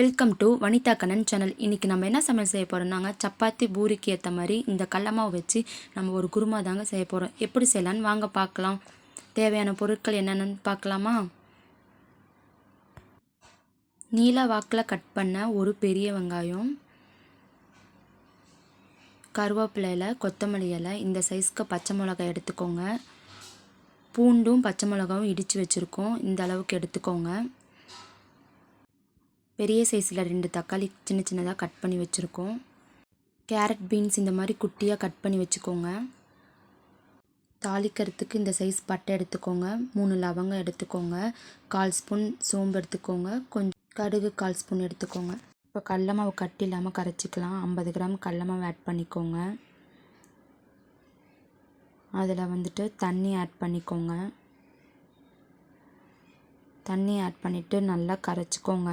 Welcome to Vanitha Kannan channel இன்றைக்கி நம்ம என்ன சமையல் செய்ய போகிறோம்னாங்க சப்பாத்தி பூரிக்கு ஏற்ற மாதிரி இந்த கடல மாவு வச்சு நம்ம ஒரு குருமா தாங்க செய்ய போகிறோம் எப்படி செய்யலான்னு வாங்க பார்க்கலாம். தேவையான பொருட்கள் என்னென்னு பார்க்கலாமா? நீல வாக்கில் கட் பண்ண ஒரு பெரிய வெங்காயம் கருவேப்பிலையில் கொத்தமல்லி இலை இந்த சைஸ்க்கு பச்சை மிளகாய் எடுத்துக்கோங்க. பூண்டும் பச்சை மிளகாவும் இடித்து வச்சுருக்கோம். இந்த அளவுக்கு எடுத்துக்கோங்க. பெரிய சைஸில் ரெண்டு தக்காளி சின்ன சின்னதாக கட் பண்ணி வச்சுருக்கோம். கேரட் பீன்ஸ் இந்த மாதிரி குட்டியாக கட் பண்ணி வச்சுக்கோங்க. தாளிக்கிறதுக்கு இந்த சைஸ் பட்டை எடுத்துக்கோங்க. மூணு லவங்கம் எடுத்துக்கோங்க. கால் ஸ்பூன் சோம்பு எடுத்துக்கோங்க. கொஞ்சம் கடுகு கால் ஸ்பூன் எடுத்துக்கோங்க. இப்போ கடல மாவு கட்டி இல்லாமல் கரைச்சிக்கலாம். ஐம்பது கிராம் கடல மாவு ஆட் பண்ணிக்கோங்க. அதில் வந்துட்டு தண்ணி ஆட் பண்ணிக்கோங்க. தண்ணி ஆட் பண்ணிவிட்டு நல்லா கரைச்சிக்கோங்க.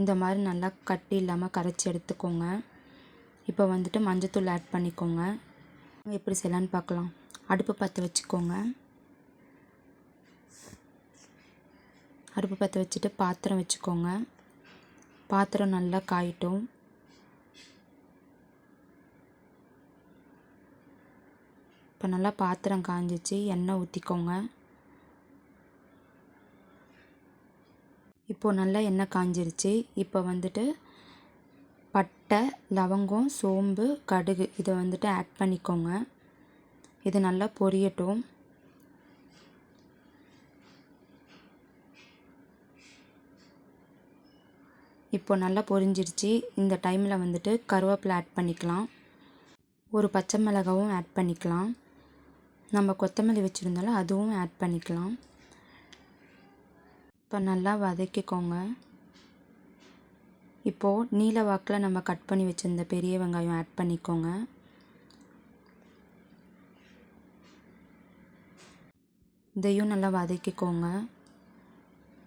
இந்த மாதிரி நல்லா கட்டி இல்லாமல் கரைச்சி எடுத்துக்கோங்க. இப்போ வந்துட்டு மஞ்சத்தூள் ஆட் பண்ணிக்கோங்க. எப்படி செய்யலான்னு பார்க்கலாம். அடுப்பு பற்ற வச்சுக்கோங்க. அடுப்பு பற்ற வச்சுட்டு பாத்திரம் வச்சுக்கோங்க. பாத்திரம் நல்லா காயிட்டும். இப்போ நல்லா பாத்திரம் காஞ்சிச்சு. எண்ணெய் ஊற்றிக்கோங்க இப்போது நல்லா எண்ணெய் காஞ்சிருச்சு. இப்போ வந்துட்டு பட்டை லவங்கம் சோம்பு கடுகு இதை வந்துட்டு ஆட் பண்ணிக்கோங்க. இது நல்லா பொரியட்டும். இப்போ நல்லா பொரிஞ்சிருச்சு. இந்த டைமில் வந்துட்டு கருவேப்பிலை ஆட் பண்ணிக்கலாம். ஒரு பச்சை மிளகாவும் ஆட் பண்ணிக்கலாம். நம்ம கொத்தமல்லி வச்சுருந்தாலும் அதுவும் ஆட் பண்ணிக்கலாம். இப்போ நல்லா வதக்கிக்கோங்க. இப்போது நீல வாக்கில் நம்ம கட் பண்ணி வச்சுருந்த பெரிய வெங்காயம் ஆட் பண்ணிக்கோங்க. இதையும் நல்லா வதக்கிக்கோங்க.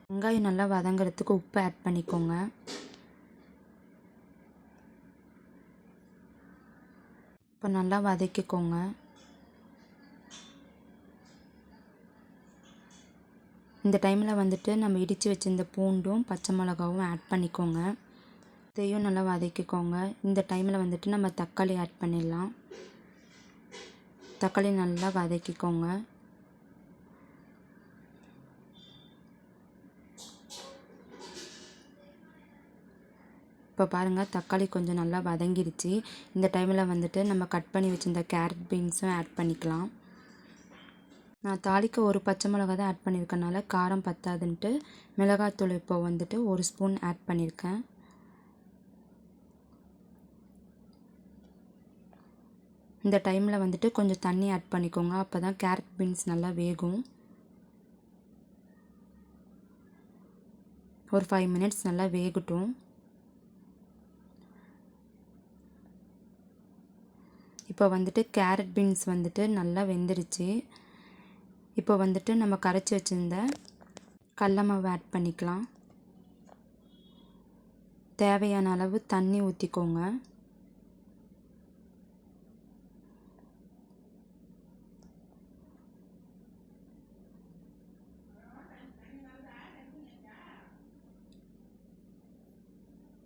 வெங்காயம் நல்லா வதங்கிறதுக்கு உப்பு ஆட் பண்ணிக்கோங்க. இப்போ நல்லா வதக்கிக்கோங்க. இந்த டைமில் வந்துட்டு நம்ம இடித்து வச்சுருந்த பூண்டும் பச்சை மிளகாவும் ஆட் பண்ணிக்கோங்க. இதையும் நல்லா வதக்கிக்கோங்க. இந்த டைமில் வந்துட்டு நம்ம தக்காளி ஆட் பண்ணிடலாம். தக்காளி நல்லா வதக்கிக்கோங்க. இப்போ பாருங்கள் தக்காளி கொஞ்சம் நல்லா வதங்கிருச்சு. இந்த டைமில் வந்துட்டு நம்ம கட் பண்ணி வச்சுருந்த கேரட் பீன்ஸும் ஆட் பண்ணிக்கலாம். நான் தாளிக்க ஒரு பச்சை மிளகா தான் ஆட் பண்ணியிருக்கனால காரம் பத்தாதுன்ட்டு மிளகாத்தூள் இப்போ வந்துட்டு ஒரு ஸ்பூன் ஆட் பண்ணியிருக்கேன். இந்த டைமில் வந்துட்டு கொஞ்சம் தண்ணி ஆட் பண்ணிக்கோங்க. அப்போ தான் கேரட் பீன்ஸ் நல்லா வேகும். ஒரு ஃபைவ் மினிட்ஸ் நல்லா வேகட்டும். இப்போ வந்துட்டு கேரட் பீன்ஸ் வந்துட்டு நல்லா வெந்துருச்சு. இப்போ வந்துட்டு நம்ம கரைச்சி வச்சுருந்த கடல மாவு ஆட் பண்ணிக்கலாம். தேவையான அளவு தண்ணி ஊற்றிக்கோங்க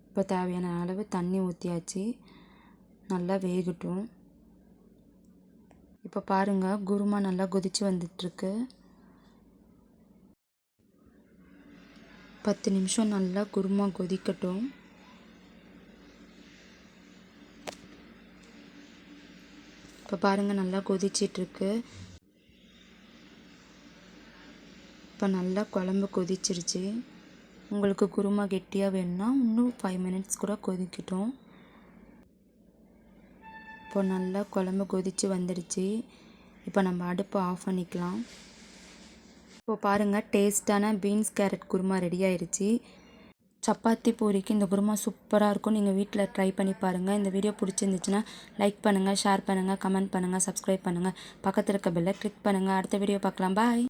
இப்போ தேவையான அளவு தண்ணி ஊற்றியாச்சு நல்லா வேகட்டும். இப்போ பாருங்கள் குருமா நல்லா கொதித்து வந்துட்டுருக்கு. பத்து நிமிஷம் நல்லா குருமா கொதிக்கட்டும். இப்போ பாருங்கள் நல்லா கொதிச்சிட்ருக்கு இப்போ நல்லா குழம்பு கொதிச்சிருச்சு. உங்களுக்கு குருமா கெட்டியாக வேணும்னா இன்னும் ஃபைவ் மினிட்ஸ் கூட கொதிக்கட்டும். இப்போ நல்லா குழம்பு கொதித்து வந்துடுச்சு. இப்போ நம்ம அடுப்பை ஆஃப் பண்ணிக்கலாம். இப்போ பாருங்கள் டேஸ்ட்டான பீன்ஸ் கேரட் குருமா ரெடி ஆயிடுச்சு சப்பாத்தி பூரிக்கு இந்த குருமா சூப்பராக இருக்கும். நீங்கள் வீட்டில் ட்ரை பண்ணி பாருங்கள் இந்த வீடியோ பிடிச்சிருந்துச்சுன்னா லைக் பண்ணுங்கள் ஷேர் பண்ணுங்கள் கமெண்ட் பண்ணுங்கள் சப்ஸ்கிரைப் பண்ணுங்கள் பக்கத்தில் இருக்க பெல்லை கிளிக் பண்ணுங்கள் அடுத்த வீடியோ பார்க்கலாம். பாய்